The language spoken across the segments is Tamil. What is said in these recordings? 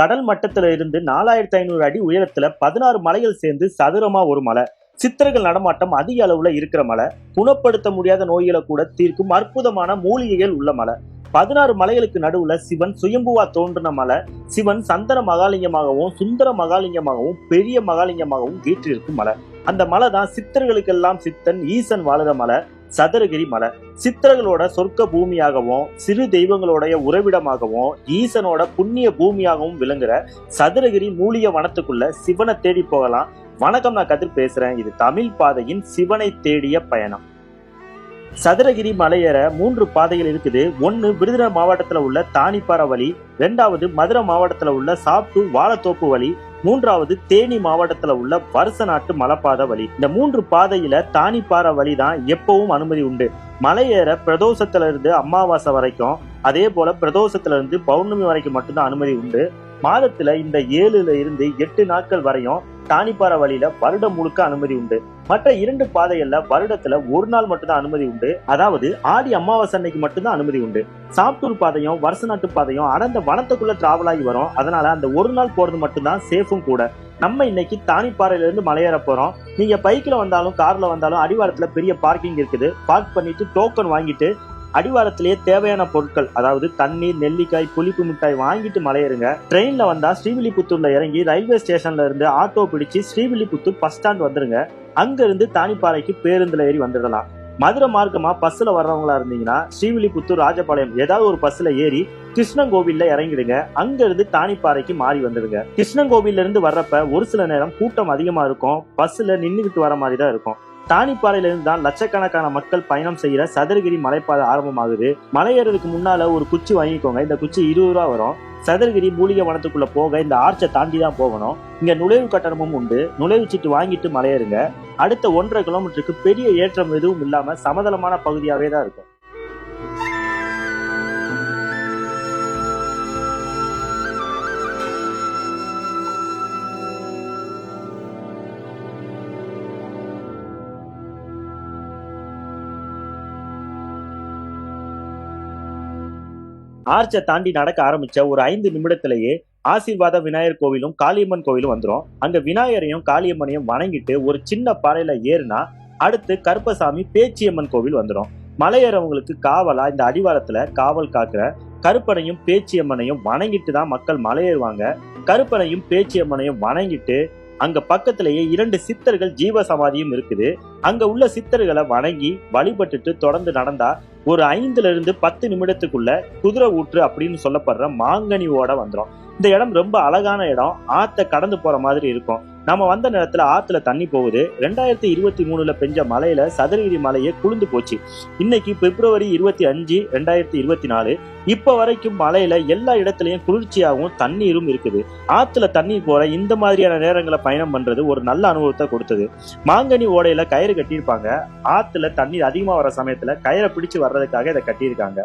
கடல் மட்டத்துல இருந்து நாலாயிரத்தி ஐநூறு அடி உயரத்துல பதினாறு மலைகள் சேர்ந்து சதுரமா ஒரு மலை. சித்தர்கள் நடமாட்டம் அதிக அளவுல இருக்கிற மலை. குணப்படுத்த முடியாத நோய்களை கூட தீர்க்கும் அற்புதமான மூலிகைகள் உள்ள மலை. பதினாறு மலைகளுக்கு நடுவுல சிவன் சுயம்புவா தோன்றின மலை. சிவன் சந்தன மகாலிங்கமாகவும் சுந்தர மகாலிங்கமாகவும் பெரிய மகாலிங்கமாகவும் வீற்றிருக்கும் மலை. அந்த மலை தான் சித்தர்களுக்கெல்லாம் சித்தன் ஈசன் வாழுற மலை. சதுரகிரி மலை. சித்தர்களோட சொர்க்க பூமியாகவும் சிறு தெய்வங்களுடைய உறவிடமாகவும் ஈசனோட புண்ணிய பூமியாகவும் விளங்குற சதுரகிரி மூலிகை வனத்துக்குள்ள சிவனை தேடி போகலாம். வணக்கம் நான் கதிர் பேசுறேன். இது தமிழ் பாதையின் சிவனை தேடிய பயணம். சதுரகிரி மலையேற மூன்று பாதைகள் இருக்குது. ஒன்னு விருதுநகர் மாவட்டத்துல உள்ள தானிப்பாறை வழி ரெண்டாவது மதுரை மாவட்டத்துல உள்ள சாப்டூர் வாழத்தோப்பு வழி மூன்றாவது தேனி மாவட்டத்துல உள்ள வருச நாட்டு மலைப்பாதை வழி. இந்த மூன்று பாதையில தானிப்பாறை வழி தான் எப்பவும் அனுமதி உண்டு. மலையேற பிரதோஷத்துல இருந்து அமாவாசை வரைக்கும் அதே போல பிரதோஷத்துல இருந்து பௌர்ணமி வரைக்கும் மட்டும்தான் அனுமதி உண்டு. மாதத்துல இந்த ஏழுல இருந்து எட்டு நாட்கள் வரையும் தானிப்பாறை வழியில வருடம் முழுக்க அனுமதி உண்டு. மற்ற இரண்டு பாதைகள்ல வருடத்துல ஒரு நாள் மட்டும்தான் அனுமதி உண்டு. அதாவது ஆடி அமாவாசை அன்னைக்கு மட்டும்தான் அனுமதி உண்டு. சாப்டூர் பாதையும் வருஷ நாட்டு பாதையும் அடர்ந்த வனத்துக்குள்ள டிராவல் ஆகி வரும். அதனால அந்த ஒரு நாள் போறது மட்டும்தான் சேஃபும் கூட. நம்ம இன்னைக்கு தானிப்பாறையில இருந்து மலையேற போறோம். நீங்க பைக்ல வந்தாலும் கார்ல வந்தாலும் அடிவாரத்துல பெரிய பார்க்கிங் இருக்குது. பார்க் பண்ணிட்டு டோக்கன் வாங்கிட்டு அடிவாரத்திலேயே தேவையான பொருட்கள் அதாவது தண்ணீர் நெல்லிக்காய் புளிப்பு மிட்டாய் வாங்கிட்டு மலையேறுங்க. ட்ரெயின்ல வந்தா ஸ்ரீவில்லிபுத்தூர்ல இறங்கி ரயில்வே ஸ்டேஷன்ல இருந்து ஆட்டோ பிடிச்சு ஸ்ரீவில்லிபுத்தூர் பஸ் ஸ்டாண்ட் வந்துருங்க. அங்க இருந்து தானிப்பாறைக்கு பேருந்துல ஏறி வந்துடலாம். மதுரை மார்க்கமா பஸ்ல வர்றவங்களா இருந்தீங்கன்னா ஸ்ரீவில்லிபுத்தூர் ராஜபாளையம் ஏதாவது ஒரு பஸ்ல ஏறி கிருஷ்ணங்கோவில்ல இறங்கிடுங்க. அங்க இருந்து தானிப்பாறைக்கு மாறி வந்துடுங்க. கிருஷ்ணங்கோவில்ல இருந்து வர்றப்ப ஒரு சில நேரம் கூட்டம் அதிகமா இருக்கும். பஸ்ல நின்றுகிட்டு வர மாதிரி தான் இருக்கும். தானிப்பாறையிலிருந்து தான் லட்சக்கணக்கான மக்கள் பயணம் செய்யற சதுரகிரி மலைப்பாதை ஆரம்பமாகுது. மலையேறதுக்கு முன்னால ஒரு குச்சி வாங்கிக்கோங்க. இந்த குச்சி இருபது ரூபா வரும். சதுரகிரி மூலிகை வனத்துக்குள்ள போக இந்த ஆர்ச்சை தாண்டி தான் போகணும். இங்க நுழைவு கட்டணமும் உண்டு. நுழைவு சீட்டு வாங்கிட்டு மலையேறுங்க. அடுத்த ஒன்றரை கிலோமீட்டருக்கு பெரிய ஏற்றம் எதுவும் இல்லாம சமதளமான பகுதியாவே தான் இருக்கும். ஆர்ச்சை தாண்டி நடக்க ஆரம்பிச்ச ஒரு ஐந்து நிமிடத்திலேயே ஆசீர்வாத விநாயகர் கோவிலும் காளியம்மன் கோவிலும் வந்துரும். அங்க விநாயகரையும் காளியம்மனையும் வணங்கிட்டு ஒரு சின்ன பாறையில ஏறுனா அடுத்து கருப்பசாமி பேச்சியம்மன் கோவில் வந்துடும் மலையேறவங்களுக்கு காவலா இந்த அடிவாரத்துல காவல் காக்குற கருப்பனையும் பேச்சியம்மனையும் வணங்கிட்டு தான் மக்கள் மலையேறுவாங்க. கருப்பனையும் பேச்சியம்மனையும் வணங்கிட்டு அங்க பக்கத்திலேயே இரண்டு சித்தர்கள் ஜீவ சமாதியும் இருக்குது. அங்க உள்ள சித்தர்களை வணங்கி வழிபட்டுட்டு தொடர்ந்து நடந்தா ஒரு ஐந்துல இருந்து பத்து நிமிடத்துக்குள்ள குதிரை ஊற்று அப்படின்னு சொல்லப்படுற மாங்கனி ஓட வந்துடும் இந்த இடம் ரொம்ப அழகான இடம். ஆத்த கடந்து போற மாதிரி இருக்கும். நம்ம வந்த நேரத்துல ஆத்துல தண்ணி போகுது. ரெண்டாயிரத்தி இருபத்தி மூணுல பெஞ்ச மலையில சதுரகிரி மலையே குளிர்ந்து போச்சு. இன்னைக்கு பிப்ரவரி இருபத்தி அஞ்சு ரெண்டாயிரத்தி இருபத்தி நாலு. இப்ப வரைக்கும் மலையில எல்லா இடத்துலயும் குளிர்ச்சியாகவும் தண்ணீரும் இருக்குது. ஆத்துல தண்ணீர் போற இந்த மாதிரியான நேரங்களை பயணம் பண்றது ஒரு நல்ல அனுபவத்தை கொடுத்தது. மாங்கனி ஓடையில கயிறு கட்டியிருப்பாங்க. ஆத்துல தண்ணீர் அதிகமா வர சமயத்துல கயிறை பிடிச்சு வர்றதுக்காக இதை கட்டியிருக்காங்க.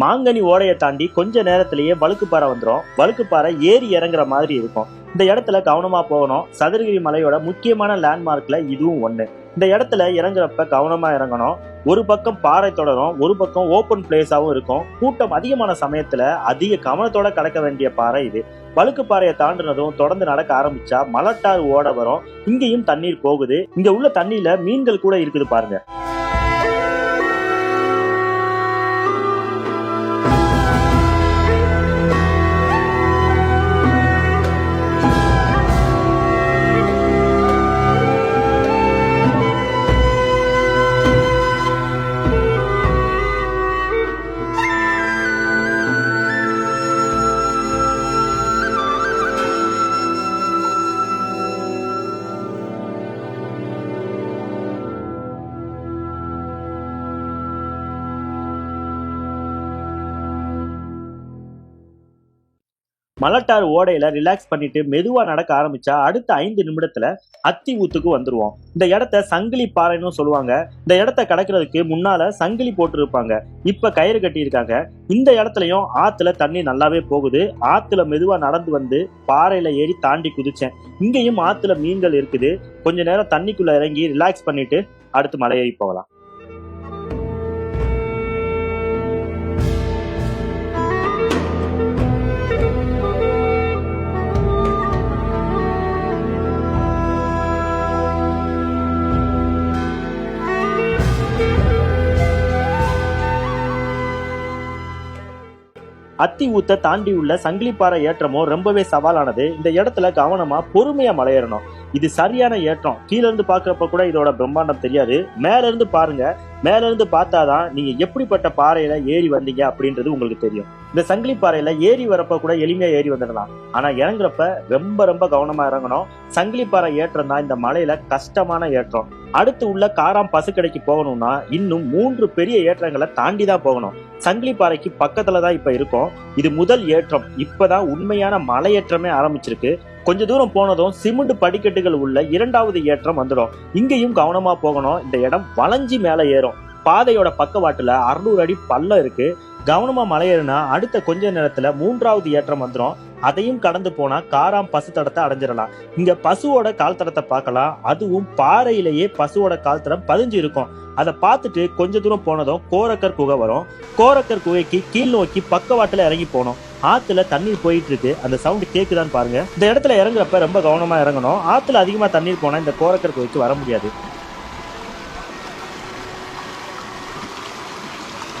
மாங்கனி ஓடையை தாண்டி கொஞ்ச நேரத்திலேயே வழுக்குப்பாறை வந்துடும் வழுக்குப்பாறை ஏறி இறங்குற மாதிரி இருக்கும். இந்த இடத்துல கவனமா போகணும். சதுரகிரி மலையோட முக்கியமான லேண்ட்மார்க்ல இதுவும் ஒண்ணு. இந்த இடத்துல இறங்குறப்ப கவனமா இறங்கணும். ஒரு பக்கம் பாறை தொடரும் ஒரு பக்கம் ஓப்பன் பிளேஸாகவும் இருக்கும். கூட்டம் அதிகமான சமயத்துல அதிக கவனத்தோட கடக்க வேண்டிய பாறை இது. வழுக்கு பாறையை தாண்டினதும் தொடர்ந்து நடக்க ஆரம்பிச்சா மலட்டாறு ஓட வரும். இங்கேயும் தண்ணீர் போகுது. இங்க உள்ள தண்ணியில மீன்கள் கூட இருக்குது பாருங்க. மலட்டார் ஓடையில ரிலாக்ஸ் பண்ணிட்டு மெதுவா நடக்க ஆரம்பிச்சா அடுத்த ஐந்து நிமிடத்துல அத்தி ஊத்துக்கு வந்துருவோம். இந்த இடத்த சங்கிலி பாறைன்னு சொல்லுவாங்க. இந்த இடத்த கடக்கிறதுக்கு முன்னால சங்கிலி போட்டு இருப்பாங்க இப்ப கயிறு கட்டி இருக்காங்க இந்த இடத்துலயும் ஆத்துல தண்ணி நல்லாவே போகுது. ஆத்துல மெதுவா நடந்து வந்து பாறையில ஏறி தாண்டி குதிச்சேன். இங்கேயும் ஆத்துல மீன்கள் இருக்குது. கொஞ்ச நேரம் தண்ணிக்குள்ள இறங்கி ரிலாக்ஸ் பண்ணிட்டு அடுத்து மலை ஏறி போகலாம். அத்தி ஊத்த தாண்டி உள்ள சங்கிலிப்பாறை ஏற்றமோ ரொம்பவே சவாலானது. இந்த இடத்துல கவனமா பொறுமையா மலையேறணும். இது சரியான ஏற்றம். கீழே இருந்து பாக்குறப்ப கூட இதோட பிரம்மாண்டம் தெரியாது. மேல இருந்து பாருங்க. மேல இருந்து பார்த்தாதான் நீங்க எப்படிப்பட்ட பாறையில ஏறி வந்தீங்க அப்படின்றது உங்களுக்கு தெரியும். இந்த சங்கிலி பாறையில ஏறி வரப்ப கூட எளிமையா ஏறி வந்துடலாம். ஆனா இறங்குறப்ப ரொம்ப ரொம்ப கவனமா இறங்கணும். சங்கிலி பாறை ஏற்றம் தான் இந்த மலையில கஷ்டமான ஏற்றம். அடுத்து உள்ள காராம் பசுக்கடைக்கு போகணும்னா இன்னும் மூன்று பெரிய ஏற்றங்களை தாண்டி தான் போகணும். சங்கிலி பாறைக்கு பக்கத்துல தான் இப்ப இருக்கோம். இது முதல் ஏற்றம். இப்பதான் உண்மையான மலையேற்றமே ஆரம்பிச்சிருக்கு. கொஞ்ச தூரம் போனதும் சிமெண்ட் படிக்கட்டுகள் உள்ள இரண்டாவது ஏற்றம் வந்துடும். இங்கேயும் கவனமா போகணும். இந்த இடம் வளைஞ்சி மேல ஏறும். பாதையோட பக்கவாட்டுல அறுநூறு அடி பள்ளம் இருக்கு. கவனமா மலையேறினா அடுத்த கொஞ்ச நேரத்துல மூன்றாவது ஏற்றம் வந்துடும். அதையும் கடந்து போனா காராம் பசு தடத்தை அடைஞ்சிடலாம். இங்க பசுவோட கால் தடத்தை பார்க்கலாம். அதுவும் பாறையிலேயே பசுவோட கால் தடம் பதிஞ்சு இருக்கும். அதை பார்த்துட்டு கொஞ்ச தூரம் போனதும் கோரக்கர் குகை வரும். கோரக்கர் குகைக்கு கீழ் நோக்கி பக்கவாட்டுல இறங்கி போனோம் ஆத்துல தண்ணீர் போயிட்டு இருக்கு அந்த சவுண்ட் கேக்குதான்னு பாருங்க. இந்த இடத்துல இறங்குறப்ப ரொம்ப கவனமா இறங்கணும். ஆத்துல அதிகமா தண்ணீர் போனா இந்த கோரக்கர் குகைக்கு வர முடியாது.